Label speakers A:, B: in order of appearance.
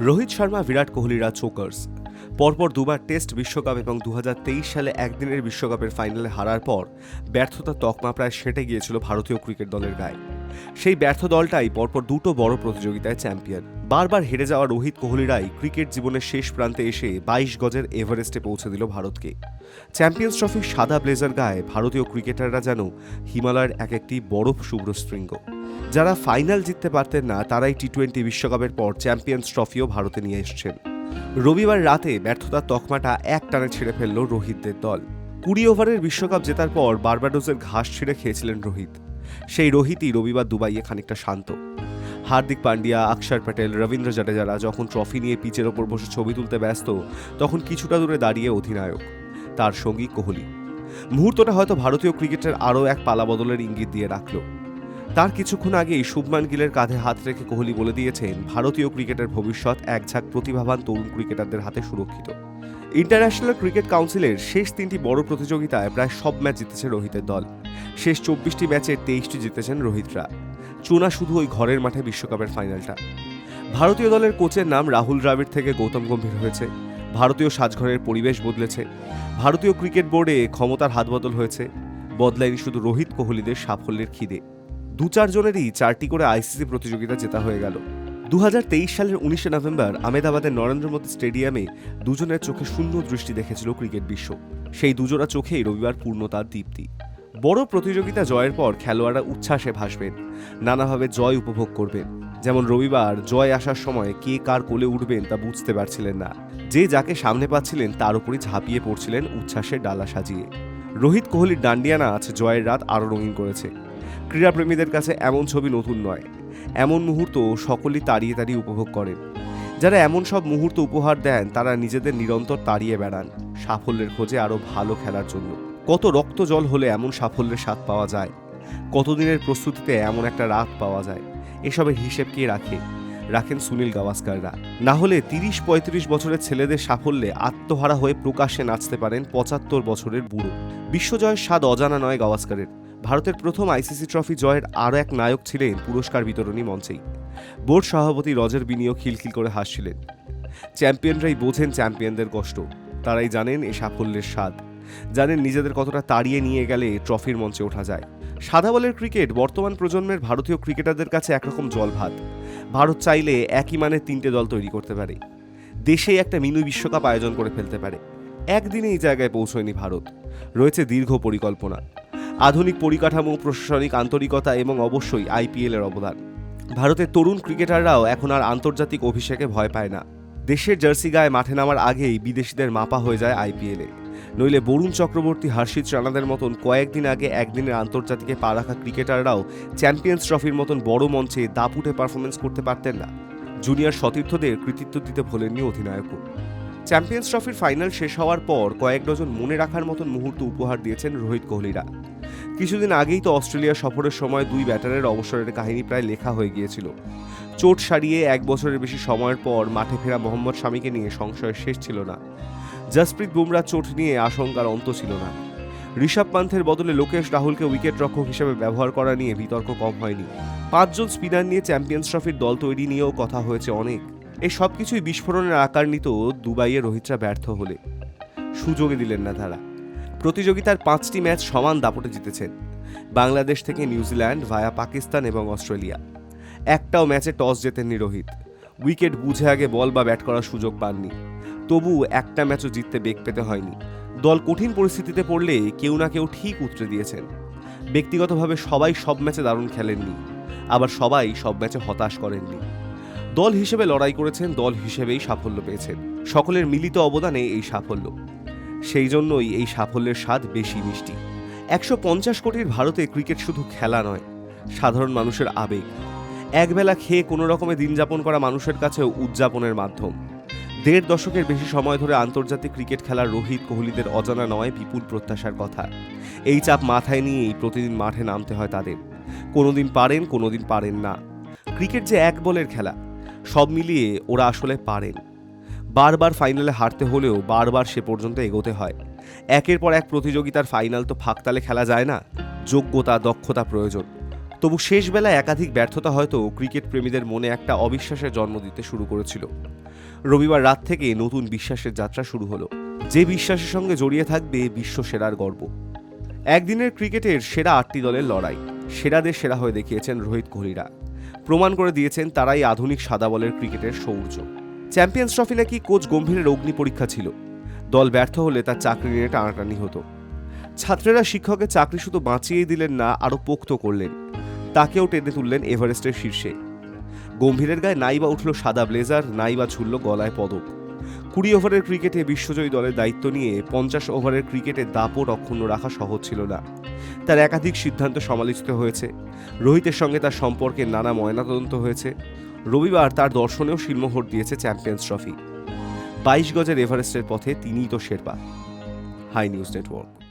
A: রোহিত শর্মা, বিরাট কোহলিরা চোকার্স। পরপর দুবার টেস্ট বিশ্বকাপ এবং দু হাজার তেইশ সালে একদিনের বিশ্বকাপের ফাইনালে হারার পর ব্যর্থতার তকমা প্রায় সেঁটে গিয়েছিল ভারতীয় ক্রিকেট দলের গায়ে। সেই ব্যর্থ দলটাই পরপর দুটো বড় প্রতিযোগিতায় চ্যাম্পিয়ন। বারবার হেরে যাওয়া রোহিত কোহলিরাই ক্রিকেট জীবনের শেষ প্রান্তে এসে বাইশ গজের এভারেস্টে পৌঁছে দিল ভারতকে। চ্যাম্পিয়ন্স ট্রফির সাদা ব্লেজার গায়ে ভারতীয় ক্রিকেটাররা যেন হিমালয়ের এক একটি বরফ শুভ্র শৃঙ্গ। যারা ফাইনাল জিততে পারতেন না, তারাই টি টোয়েন্টি বিশ্বকাপের পর চ্যাম্পিয়ন্স ট্রফিও ভারতে নিয়ে এসছেন। রবিবার রাতে ব্যর্থতার তকমাটা এক টানে ছেড়ে ফেলল রোহিতদের দল। কুড়ি ওভারের বিশ্বকাপ জেতার পর বার্বাডোসের ঘাস ছিঁড়ে খেয়েছিলেন রোহিত। সেই রোহিতই রবিবার দুবাইয়ে খানিকটা শান্ত। হার্দিক পান্ডিয়া অক্ষর প্যাটেল, রবীন্দ্র জাডেজারা যখন ট্রফি নিয়ে পিচের ওপর বসে ছবি তুলতে ব্যস্ত, তখন কিছুটা দূরে দাঁড়িয়ে অধিনায়ক, তার সঙ্গী কোহলি। মুহূর্তটা হয়তো ভারতীয় ক্রিকেটের আরও এক পালাবদলের ইঙ্গিত দিয়ে রাখল। তার কিছুক্ষণ আগেই শুভমান গিলের কাঁধে হাত রেখে কোহলি বলে দিয়েছেন, ভারতীয় ক্রিকেটের ভবিষ্যৎ এক ঝাঁক প্রতিভাবান তরুণ ক্রিকেটারদের হাতে সুরক্ষিত। ইন্টারন্যাশনাল ক্রিকেট কাউন্সিলের শেষ তিনটি বড় প্রতিযোগিতায় প্রায় সব ম্যাচ জিতেছে রোহিতের দল। শেষ চব্বিশটি ম্যাচের তেইশটি জিতেছেন রোহিতরা। চুনা শুধু ওই ঘরের মাঠে বিশ্বকাপের ফাইনালটা। ভারতীয় দলের কোচের নাম রাহুল দ্রাবিড় থেকে গৌতম গম্ভীর হয়েছে। ভারতীয় সাজঘরের পরিবেশ বদলেছে। ভারতীয় ক্রিকেট বোর্ডে ক্ষমতার হাত বদল হয়েছে। বদলায়নি শুধু রোহিত কোহলিদের সাফল্যের খিদে। দু চারজনেরই চারটি করে আইসিসি প্রতিযোগিতা জেতা হয়ে গেল। দু হাজার তেইশ সালের উনিশে নভেম্বর আমেদাবাদের নরেন্দ্র মোদী স্টেডিয়ামে দুজনের চোখে শূন্য দৃষ্টি দেখেছিল ক্রিকেট বিশ্ব। সেই দুজোড়া চোখেই রবিবার পূর্ণতার দীপ্তি। বড় প্রতিযোগিতা জয়ের পর খেলোয়াড়রা উচ্ছ্বাসে ভাসবেন, নানাভাবে জয় উপভোগ করবেন। যেমন রবিবার জয় আসার সময় কে কার কোলে উঠবেন তা বুঝতে পারছিলেন না। যে যাকে সামনে পাচ্ছিলেন তার উপরই ঝাঁপিয়ে পড়ছিলেন উচ্ছ্বাসের ডালা সাজিয়ে। রোহিত কোহলির ডান্ডিয়া নাচ জয়ের রাত আরও রঙিন করেছে। ক্রীড়াপ্রেমীদের কাছে এমন ছবি নতুন নয়, এমন মুহূর্ত সকলেই তাড়িয়ে তাড়িয়ে উপভোগ করেন। যারা এমন সব মুহূর্ত উপহার দেন তারা নিজেদের নিরন্তর তাড়িয়ে বেড়ান, সাফল্যের খোঁজে আরও ভালো খেলার জন্য। কত রক্ত জল হলে এমন সাফল্যের স্বাদ পাওয়া যায়? কতদিনের প্রস্তুতিতে এমন একটা রাত পাওয়া যায়? এসবের হিসেব কে রাখে? রাখেন সুনীল গাভাস্কাররা। না হলে তিরিশ পঁয়ত্রিশ বছরের ছেলেদের সাফল্যে আত্মহারা হয়ে প্রকাশ্যে নাচতে পারেন পঁচাত্তর বছরের বুড়ো। বিশ্বজয়ের স্বাদ অজানা নয় গাভাস্কারের। ভারতের প্রথম আইসিসি ট্রফি জয়ের আরও এক নায়ক ছিলেন পুরস্কার বিতরণী মঞ্চেই। বোর্ড সভাপতি রজের বিনিও খিলখিল করে হাসছিলেন। চ্যাম্পিয়নরাই বোঝেন চ্যাম্পিয়নদের কষ্ট। তারাই জানেন এ সাফল্যের স্বাদ। জানেন নিজেদের কতটা তাড়িয়ে নিয়ে গেলে ট্রফির মঞ্চে ওঠা যায়। সাদা বলের ক্রিকেট বর্তমান প্রজন্মের ভারতীয় ক্রিকেটারদের কাছে একরকম জল ভাত ভারত চাইলে একই মানের তিনটে দল তৈরি করতে পারে। দেশে একটা মিনি বিশ্বকাপ আয়োজন করে ফেলতে পারে। একদিনে এই জায়গায় পৌঁছয়নি ভারত। রয়েছে দীর্ঘ পরিকল্পনা। আধুনিক পরিকাঠামো, প্রশাসনিক আন্তরিকতা এবং অবশ্যই আইপিএলের অবদান। ভারতের তরুণ ক্রিকেটাররাও এখন আর আন্তর্জাতিক অভিষেকে ভয় পায় না। দেশের জার্সি গায়ে মাঠে নামার আগেই বিদেশিদের মাপা হয়ে যায় আইপিএলে নইলে বরুণ চক্রবর্তী, হর্ষিত রানাদের মতন কয়েকদিন আগে একদিনের আন্তর্জাতিকে পা রাখা ক্রিকেটাররাও চ্যাম্পিয়ন্স ট্রফির মতন বড় মঞ্চে দাপুটে পারফরমেন্স করতে পারতেন না। জুনিয়র সতীর্থদের কৃতিত্ব দিতে ভোলেননি অধিনায়কও। চ্যাম্পিয়ন্স ট্রফির ফাইনাল শেষ হওয়ার পর কয়েক ডজন মনে রাখার মতন মুহূর্ত উপহার দিয়েছেন রোহিত কোহলিরা। কিছুদিন আগেই তো অস্ট্রেলিয়া সফরের সময় দুই ব্যাটারের অবসরের কাহিনী প্রায় লেখা হয়ে গিয়েছিল। চোট সারিয়ে এক বছরের বেশি সময়ের পর মাঠে ফেরা মোহাম্মদ শামীকে নিয়ে সংশয়ের শেষ ছিল না। জসপ্রীত বুমরা চোট নিয়ে আশঙ্কার অন্ত ছিল না। ঋষভ পান্থের বদলে লোকেশ রাহুলকে উইকেট রক্ষক হিসেবে ব্যবহার করা নিয়ে বিতর্ক কম হয়নি। পাঁচজন স্পিনার নিয়ে চ্যাম্পিয়ন্স ট্রফির দল তৈরি নিয়েও কথা হয়েছে অনেক। এই সব কিছুই বিস্ফোরণের আকার নিত দুবাইয়ে রোহিতরা ব্যর্থ হলে। সুযোগে দিলেন না তারা। প্রতিযোগিতার পাঁচটি ম্যাচ সমান দাপটে জিতেছেন। বাংলাদেশ থেকে নিউজিল্যান্ড ভায়া পাকিস্তান এবং অস্ট্রেলিয়া। একটাও ম্যাচে টস জেতেননি রোহিত। উইকেট বুঝে আগে বল বা ব্যাট করার সুযোগ পাননি। তবু একটা ম্যাচও জিততে বেগ পেতে হয়নি। দল কঠিন পরিস্থিতিতে পড়লে কেউ না কেউ ঠিক উতরে দিয়েছেন। ব্যক্তিগতভাবে সবাই সব ম্যাচে দারুণ খেলেননি। আবার সবাই সব ম্যাচে হতাশ করেননি। দল হিসেবে লড়াই করেছেন, দল হিসেবেই সাফল্য পেয়েছেন। সকলের মিলিত অবদানে এই সাফল্য। সেই জন্যই এই সাফল্যের স্বাদ বেশি মিষ্টি। একশো পঞ্চাশ কোটির ভারতে ক্রিকেট শুধু খেলা নয়, সাধারণ মানুষের আবেগ। একবেলা খেয়ে কোনো রকমে দিন যাপন করা মানুষের কাছেও উদযাপনের মাধ্যম। দেড় দশকের বেশি সময় ধরে আন্তর্জাতিক ক্রিকেট খেলার রোহিত কোহলিদের অজানা নয় বিপুল প্রত্যাশার কথা। এই চাপ মাথায় নিয়েই প্রতিদিন মাঠে নামতে হয় তাদের। কোনোদিন পারেন কোনোদিন পারেন না। ক্রিকেট যে এক বলের খেলা, সব মিলিয়ে ওরা আসলে পারেন। বারবার ফাইনালে হারতে হলেও বারবার সে পর্যন্ত এগোতে হয়। একের পর এক প্রতিযোগিতার ফাইনাল তো ফাঁকতালে খেলা যায় না। যোগ্যতা, দক্ষতা প্রয়োজন। তবু শেষ বেলায় একাধিক ব্যর্থতা হয়তো ক্রিকেট প্রেমীদের মনে একটা অবিশ্বাসের জন্ম দিতে শুরু করেছিল। রবিবার রাত থেকে নতুন বিশ্বাসের যাত্রা শুরু হলো। যে বিশ্বাসের সঙ্গে জড়িয়ে থাকবে বিশ্ব সেরার গর্ব। একদিনের ক্রিকেটের সেরা আটটি দলের লড়াই। সেরাদের সেরা হয়ে দেখিয়েছেন রোহিত কোহলিরা। প্রমাণ করে দিয়েছেন তারাই আধুনিক সাদা বলের ক্রিকেটের সৌর্য। চ্যাম্পিয়ন্স ট্রফি নাকি কোচ গম্ভীরের অগ্নি পরীক্ষা ছিল? দল ব্যর্থ হলে তার চাকরি নিয়ে টানাটানি হতো। ছাত্রেরা শিক্ষকের চাকরি শুধু বাঁচিয়ে দিলেন না, আরও পোক্ত করলেন। তাকেও টেনে তুললেন এভারেস্টের শীর্ষে। গম্ভীরের গায়ে নাইবা উঠল সাদা ব্লেজার, নাইবা ঝুলল গলায় পদক। কুড়ি ওভারের ক্রিকেটে বিশ্বজয়ী দলের দায়িত্ব নিয়ে পঞ্চাশ ওভারের ক্রিকেটে দাপট অক্ষুণ্ণ রাখা সহজ ছিল না। তার একাধিক সিদ্ধান্ত সমালোচিত হয়েছে। রোহিতের সঙ্গে তার সম্পর্কে নানা ময়নাতদন্ত হয়েছে। রবিবার তার দর্শনেও শিলমোহর দিয়েছে চ্যাম্পিয়ন্স ট্রফি। বাইশ গজের এভারেস্টের পথে তিনিই তো শেরপা। High news network.